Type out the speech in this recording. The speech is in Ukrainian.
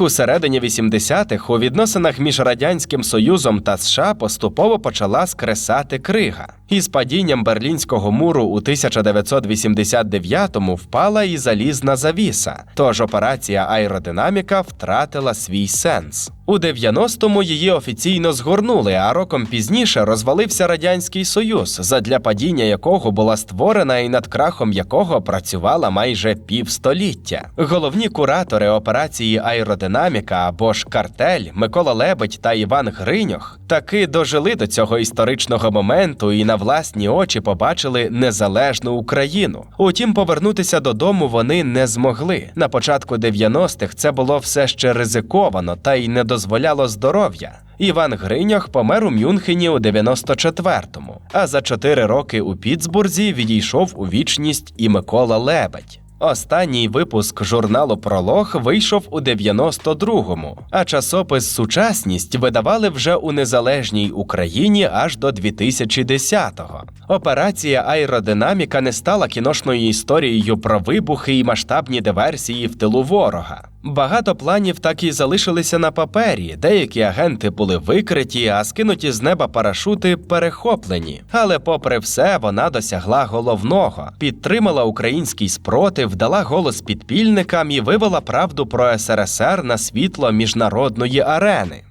У середині 80-х у відносинах між Радянським Союзом та США поступово почала скресати крига. Із падінням Берлінського муру у 1989-му впала і залізна завіса, тож операція аеродинаміка втратила свій сенс. У 90-му її офіційно згорнули, а роком пізніше розвалився Радянський Союз, задля падіння якого була створена і над крахом якого працювала майже півстоліття. Головні куратори операції аеродинаміка або ж картель Микола Лебедь та Іван Гриньох таки дожили до цього історичного моменту і на власні очі побачили незалежну Україну. Утім, повернутися додому вони не змогли. На початку 90-х це було все ще ризиковано та й не дозволяло здоров'я. Іван Гриньох помер у Мюнхені у 94-му, а за чотири роки у Пітсбурзі відійшов у вічність і Микола Лебедь. Останній випуск журналу Пролог вийшов у 92-му, а часопис Сучасність видавали вже у незалежній Україні аж до 2010-го. Операція аеродинаміка не стала кіношною історією про вибухи і масштабні диверсії в тилу ворога. Багато планів так і залишилися на папері. Деякі агенти були викриті, а скинуті з неба парашути перехоплені. Але, попри все, вона досягла головного: підтримала український спротив, дала голос підпільникам і вивела правду про СРСР на світло міжнародної арени.